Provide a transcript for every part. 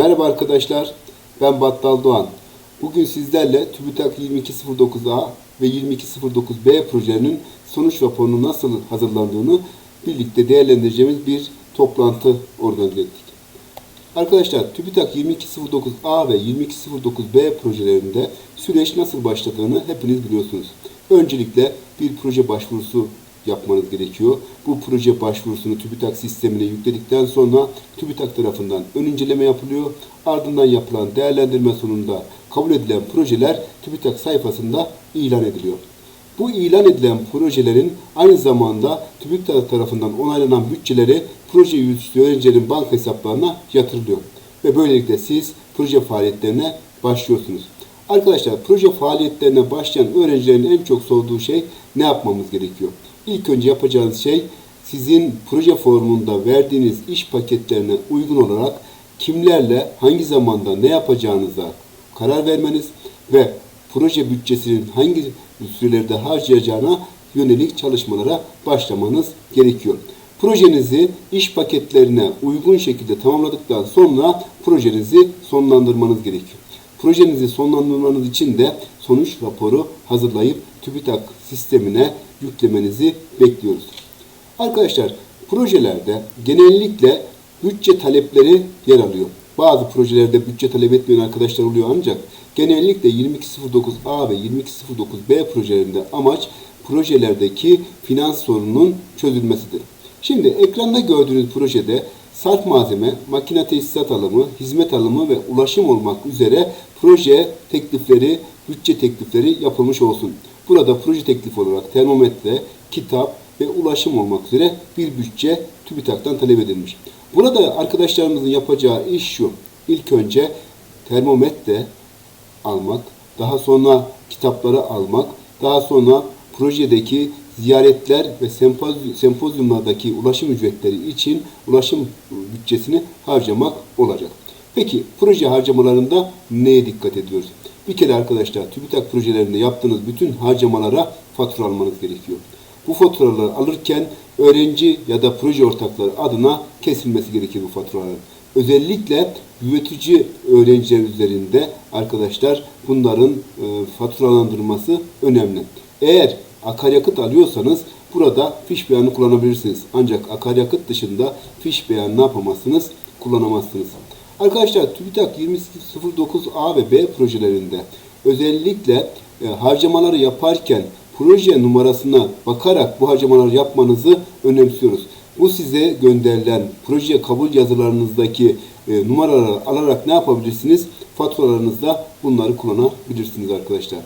Merhaba arkadaşlar, ben Battal Doğan. Bugün sizlerle TÜBİTAK 2209A ve 2209B projelerinin sonuç raporunu nasıl hazırlandığını birlikte değerlendireceğimiz bir toplantı organize ettik. Arkadaşlar TÜBİTAK 2209A ve 2209B projelerinde süreç nasıl başladığını hepiniz biliyorsunuz. Öncelikle bir proje başvurusu yapmanız gerekiyor. Bu proje başvurusunu TÜBİTAK sistemine yükledikten sonra TÜBİTAK tarafından ön inceleme yapılıyor. Ardından yapılan değerlendirme sonunda kabul edilen projeler TÜBİTAK sayfasında ilan ediliyor. Bu ilan edilen projelerin aynı zamanda TÜBİTAK tarafından onaylanan bütçeleri proje yürütücü öğrencilerin banka hesaplarına yatırılıyor. Ve böylelikle siz proje faaliyetlerine başlıyorsunuz. Arkadaşlar proje faaliyetlerine başlayan öğrencilerin en çok sorduğu şey ne yapmamız gerekiyor? İlk önce yapacağınız şey sizin proje formunda verdiğiniz iş paketlerine uygun olarak kimlerle hangi zamanda ne yapacağınıza karar vermeniz ve proje bütçesinin hangi sürelerde harcayacağına yönelik çalışmalara başlamanız gerekiyor. Projenizi iş paketlerine uygun şekilde tamamladıktan sonra projenizi sonlandırmanız gerekiyor. Projenizi sonlandırmanız için de sonuç raporu hazırlayıp TÜBİTAK sistemine yüklemenizi bekliyoruz. Arkadaşlar projelerde genellikle bütçe talepleri yer alıyor. Bazı projelerde bütçe talep etmeyen arkadaşlar oluyor ancak genellikle 2209A ve 2209B projelerinde amaç projelerdeki finans sorununun çözülmesidir. Şimdi ekranda gördüğünüz projede sarf malzeme, makine tesisat alımı, hizmet alımı ve ulaşım olmak üzere proje teklifleri, bütçe teklifleri yapılmış olsun. Burada proje teklifi olarak termometre, kitap ve ulaşım olmak üzere bir bütçe TÜBİTAK'tan talep edilmiş. Burada arkadaşlarımızın yapacağı iş şu. İlk önce termometre almak, daha sonra kitapları almak, daha sonra projedeki ziyaretler ve sempozy- sempozyumlardaki ulaşım ücretleri için ulaşım bütçesini harcamak olacak. Peki proje harcamalarında neye dikkat ediyoruz? Bir kere arkadaşlar TÜBİTAK projelerinde yaptığınız bütün harcamalara fatura almanız gerekiyor. Bu faturaları alırken öğrenci ya da proje ortakları adına kesilmesi gerekir bu faturaların. Özellikle yürütücü öğrenciler üzerinde arkadaşlar bunların e, faturalandırılması önemli. Eğer akaryakıt alıyorsanız burada fiş beyanı kullanabilirsiniz. Ancak akaryakıt dışında fiş beyanı ne yapamazsınız? Kullanamazsınız. Arkadaşlar TÜBİTAK 2009A ve B projelerinde özellikle e, harcamaları yaparken proje numarasına bakarak bu harcamaları yapmanızı önemsiyoruz. Bu size gönderilen proje kabul yazılarınızdaki e, numaraları alarak ne yapabilirsiniz? Faturalarınızda bunları kullanabilirsiniz arkadaşlar.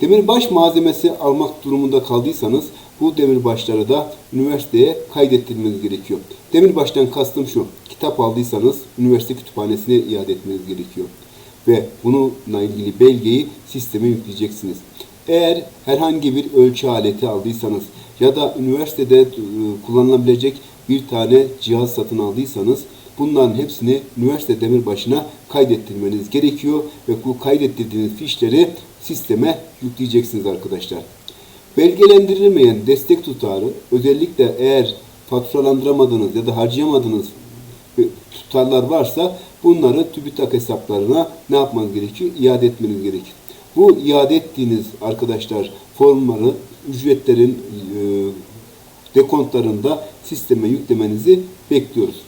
Demirbaş malzemesi almak durumunda kaldıysanız bu demirbaşları da üniversiteye kaydettirmeniz gerekiyor. Demirbaştan kastım şu. Kitap aldıysanız üniversite kütüphanesine iade etmeniz gerekiyor. Ve bununla ilgili belgeyi sisteme yükleyeceksiniz. Eğer herhangi bir ölçü aleti aldıysanız ya da üniversitede e, kullanılabilecek bir tane cihaz satın aldıysanız bunların hepsini üniversite demirbaşına kaydettirmeniz gerekiyor ve bu kaydettirdiğiniz fişleri sisteme yükleyeceksiniz arkadaşlar. Belgelendirilmeyen destek tutarı özellikle eğer faturalandıramadığınız ya da harcayamadığınız tutarlar varsa bunları TÜBİTAK hesaplarına ne yapmanız gerekiyor? İade etmeniz gerekir. Bu iade ettiğiniz arkadaşlar formları ücretlerin e, dekontlarında sisteme yüklemenizi bekliyoruz.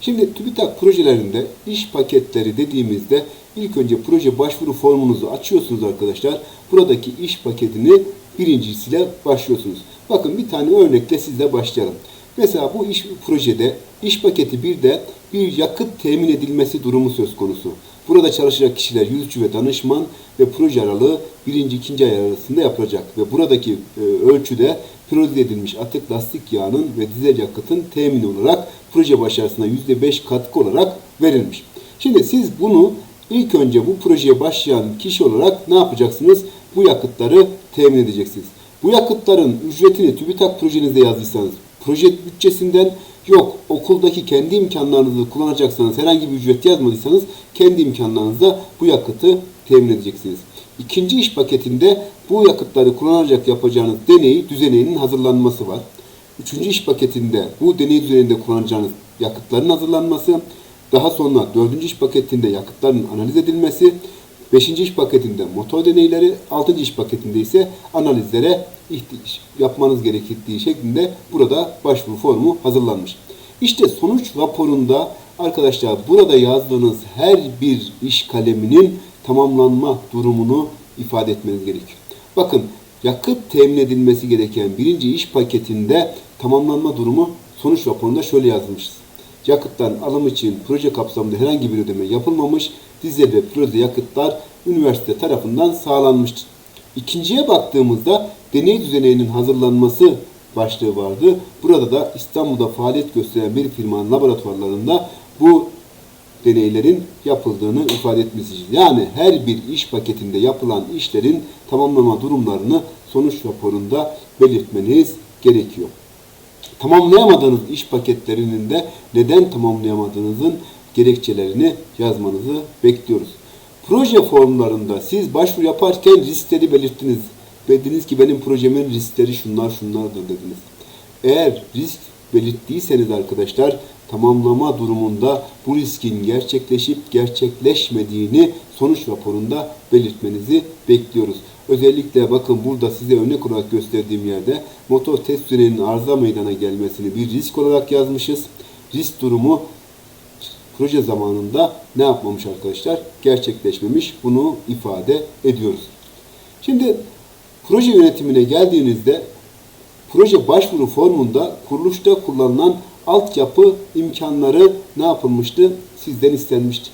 Şimdi TÜBİTAK projelerinde iş paketleri dediğimizde ilk önce proje başvuru formunuzu açıyorsunuz arkadaşlar. Buradaki iş paketini birincisiyle başlıyorsunuz. Bakın bir tane örnekle sizle başlayalım. Mesela bu iş projede iş paketi bir de bir yakıt temin edilmesi durumu söz konusu. Burada çalışacak kişiler yüzücü ve danışman ve proje aralığı birinci ikinci ay arasında yapılacak ve buradaki e, ölçüde priorize edilmiş atık lastik yağının ve dizel yakıtın temini olarak proje başarısına yüzde beş katkı olarak verilmiş. Şimdi siz bunu ilk önce bu projeye başlayan kişi olarak ne yapacaksınız? Bu yakıtları temin edeceksiniz. Bu yakıtların ücretini TÜBİTAK projenizde yazdıysanız proje bütçesinden yok okuldaki kendi imkanlarınızı kullanacaksanız herhangi bir ücret yazmadıysanız kendi imkanlarınızla bu yakıtı temin edeceksiniz. İkinci iş paketinde bu yakıtları kullanacak yapacağınız deney düzeninin hazırlanması var. Üçüncü iş paketinde bu deney düzeninde kullanacağınız yakıtların hazırlanması. Daha sonra dördüncü iş paketinde yakıtların analiz edilmesi, beşinci iş paketinde motor deneyleri, altıncı iş paketinde ise analizlere yapmanız gerektiği şeklinde burada başvuru formu hazırlanmış. İşte sonuç raporunda arkadaşlar burada yazdığınız her bir iş kaleminin tamamlanma durumunu ifade etmeniz gerekiyor. Bakın yakıt temin edilmesi gereken birinci iş paketinde tamamlanma durumu sonuç raporunda şöyle yazmışız. Yakıttan alım için proje kapsamında herhangi bir ödeme yapılmamış, dizel ve proje yakıtlar üniversite tarafından sağlanmıştır. İkinciye baktığımızda deney düzeninin hazırlanması başlığı vardı. Burada da İstanbul'da faaliyet gösteren bir firmanın laboratuvarlarında bu deneylerin yapıldığını ifade etmesi için. Yani her bir iş paketinde yapılan işlerin tamamlama durumlarını sonuç raporunda belirtmeniz gerekiyor. Tamamlayamadığınız iş paketlerinin de neden tamamlayamadığınızın gerekçelerini yazmanızı bekliyoruz. Proje formlarında siz başvuru yaparken riskleri belirttiniz. Dediniz ki benim projemin riskleri şunlar şunlardır dediniz. Eğer risk belirttiyseniz arkadaşlar tamamlama durumunda bu riskin gerçekleşip gerçekleşmediğini sonuç raporunda belirtmenizi bekliyoruz. Özellikle bakın burada size örnek olarak gösterdiğim yerde motor test sürenin arıza meydana gelmesini bir risk olarak yazmışız. Risk durumu proje zamanında ne yapmamış arkadaşlar? Gerçekleşmemiş. Bunu ifade ediyoruz. Şimdi proje yönetimine geldiğinizde proje başvuru formunda kuruluşta kullanılan altyapı imkanları ne yapılmıştı? Sizden istenmişti.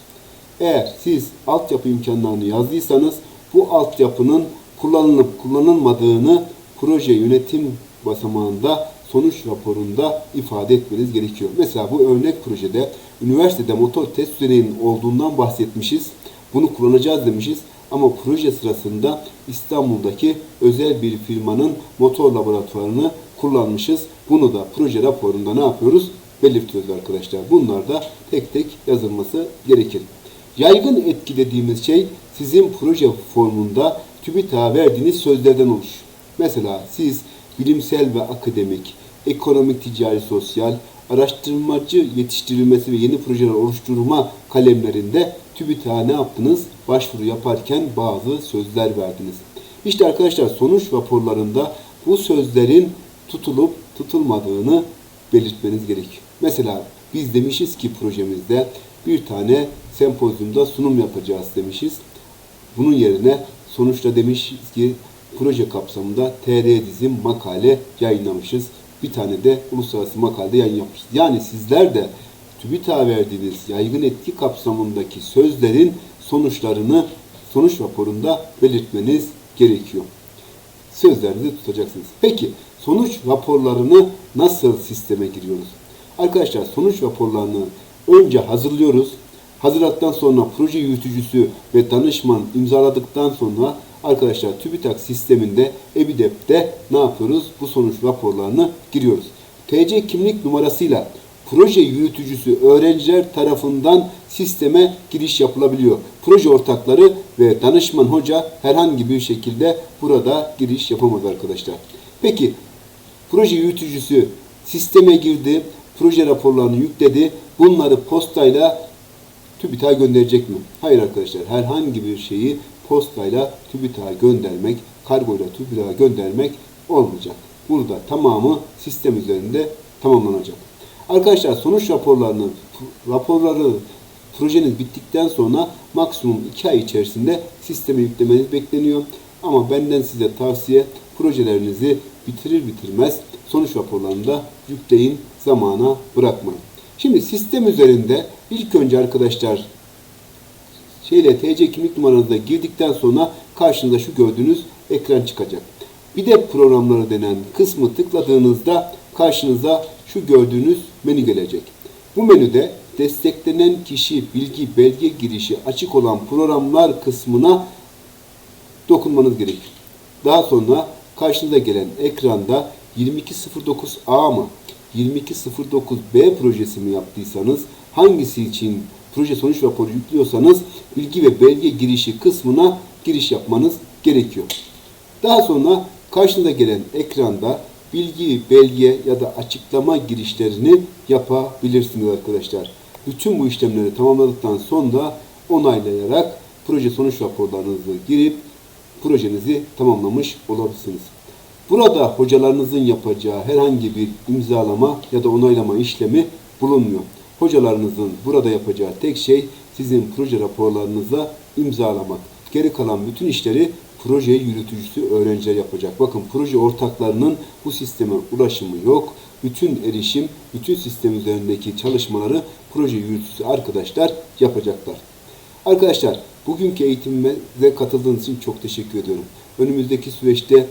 Eğer siz altyapı imkanlarını yazdıysanız bu altyapının kullanılıp kullanılmadığını proje yönetim basamağında sonuç raporunda ifade etmeniz gerekiyor. Mesela bu örnek projede üniversitede motor test düzeninin olduğundan bahsetmişiz. Bunu kullanacağız demişiz. Ama proje sırasında İstanbul'daki özel bir firmanın motor laboratuvarını kullanmışız. Bunu da proje raporunda ne yapıyoruz? Belirtiyoruz arkadaşlar. Bunlar da tek tek yazılması gerekir. Yaygın etki dediğimiz şey sizin proje formunda TÜBİTAK'a verdiğiniz sözlerden oluşuyor. Mesela siz bilimsel ve akademik, ekonomik, ticari, sosyal, araştırmacı yetiştirilmesi ve yeni projeler oluşturma kalemlerinde TÜBİTAK'a ne yaptınız? Başvuru yaparken bazı sözler verdiniz. İşte arkadaşlar sonuç raporlarında bu sözlerin tutulup tutulmadığını belirtmeniz gerekiyor. Mesela biz demişiz ki projemizde bir tane sempozyumda sunum yapacağız demişiz. Bunun yerine sonuçta demişiz ki proje kapsamında TR dizim makale yayınlamışız. Bir tane de uluslararası makalede yayın yapmışız. Yani sizler de TÜBİTAK'a verdiğiniz yaygın etki kapsamındaki sözlerin sonuçlarını sonuç raporunda belirtmeniz gerekiyor. Sözlerinizi tutacaksınız. Peki sonuç raporlarını nasıl sisteme giriyoruz? Arkadaşlar sonuç raporlarını önce hazırlıyoruz. Hazırladıktan sonra proje yürütücüsü ve danışman imzaladıktan sonra arkadaşlar TÜBİTAK sisteminde EBİDEP'te ne yapıyoruz? Bu sonuç raporlarını giriyoruz. TC kimlik numarasıyla proje yürütücüsü öğrenciler tarafından sisteme giriş yapılabiliyor. Proje ortakları ve danışman hoca herhangi bir şekilde burada giriş yapamaz arkadaşlar. Peki proje yürütücüsü sisteme girdi, proje raporlarını yükledi. Bunları postayla TÜBİTAK'a gönderecek mi? Hayır arkadaşlar. Herhangi bir şeyi postayla TÜBİTAK'a göndermek, kargoyla TÜBİTAK'a göndermek olmayacak. Burada tamamı sistem üzerinde tamamlanacak. Arkadaşlar sonuç raporlarını raporları projeniz bittikten sonra maksimum 2 ay içerisinde sisteme yüklemeniz bekleniyor. Ama benden size tavsiye projelerinizi bitirir bitirmez sonuç raporlarını da yükleyin, zamana bırakmayın. Şimdi sistem üzerinde ilk önce arkadaşlar şeyle TC kimlik numaranıza girdikten sonra karşınıza şu gördüğünüz ekran çıkacak. Bir de programları denen kısmı tıkladığınızda karşınıza şu gördüğünüz menü gelecek. Bu menüde desteklenen kişi bilgi belge girişi açık olan programlar kısmına dokunmanız gerekir. Daha sonra karşınıza gelen ekranda 2209A mı 2209B projesi mi yaptıysanız hangisi için proje sonuç raporu yüklüyorsanız bilgi ve belge girişi kısmına giriş yapmanız gerekiyor. Daha sonra karşınıza gelen ekranda bilgi, belge ya da açıklama girişlerini yapabilirsiniz arkadaşlar. Bütün bu işlemleri tamamladıktan sonra onaylayarak proje sonuç raporlarınızı girip projenizi tamamlamış olabilirsiniz. Burada hocalarınızın yapacağı herhangi bir imzalama ya da onaylama işlemi bulunmuyor. Hocalarınızın burada yapacağı tek şey sizin proje raporlarınıza imzalamak. Geri kalan bütün işleri proje yürütücüsü öğrenciler yapacak. Bakın proje ortaklarının bu sisteme ulaşımı yok. Bütün erişim, bütün sistem üzerindeki çalışmaları proje yürütücüsü arkadaşlar yapacaklar. Arkadaşlar bugünkü eğitimimize katıldığınız için çok teşekkür ediyorum. Önümüzdeki süreçte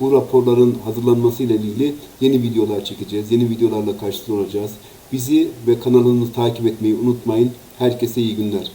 bu raporların hazırlanması ile ilgili yeni videolar çekeceğiz. Yeni videolarla karşınızda olacağız. Bizi ve kanalımızı takip etmeyi unutmayın. Herkese iyi günler.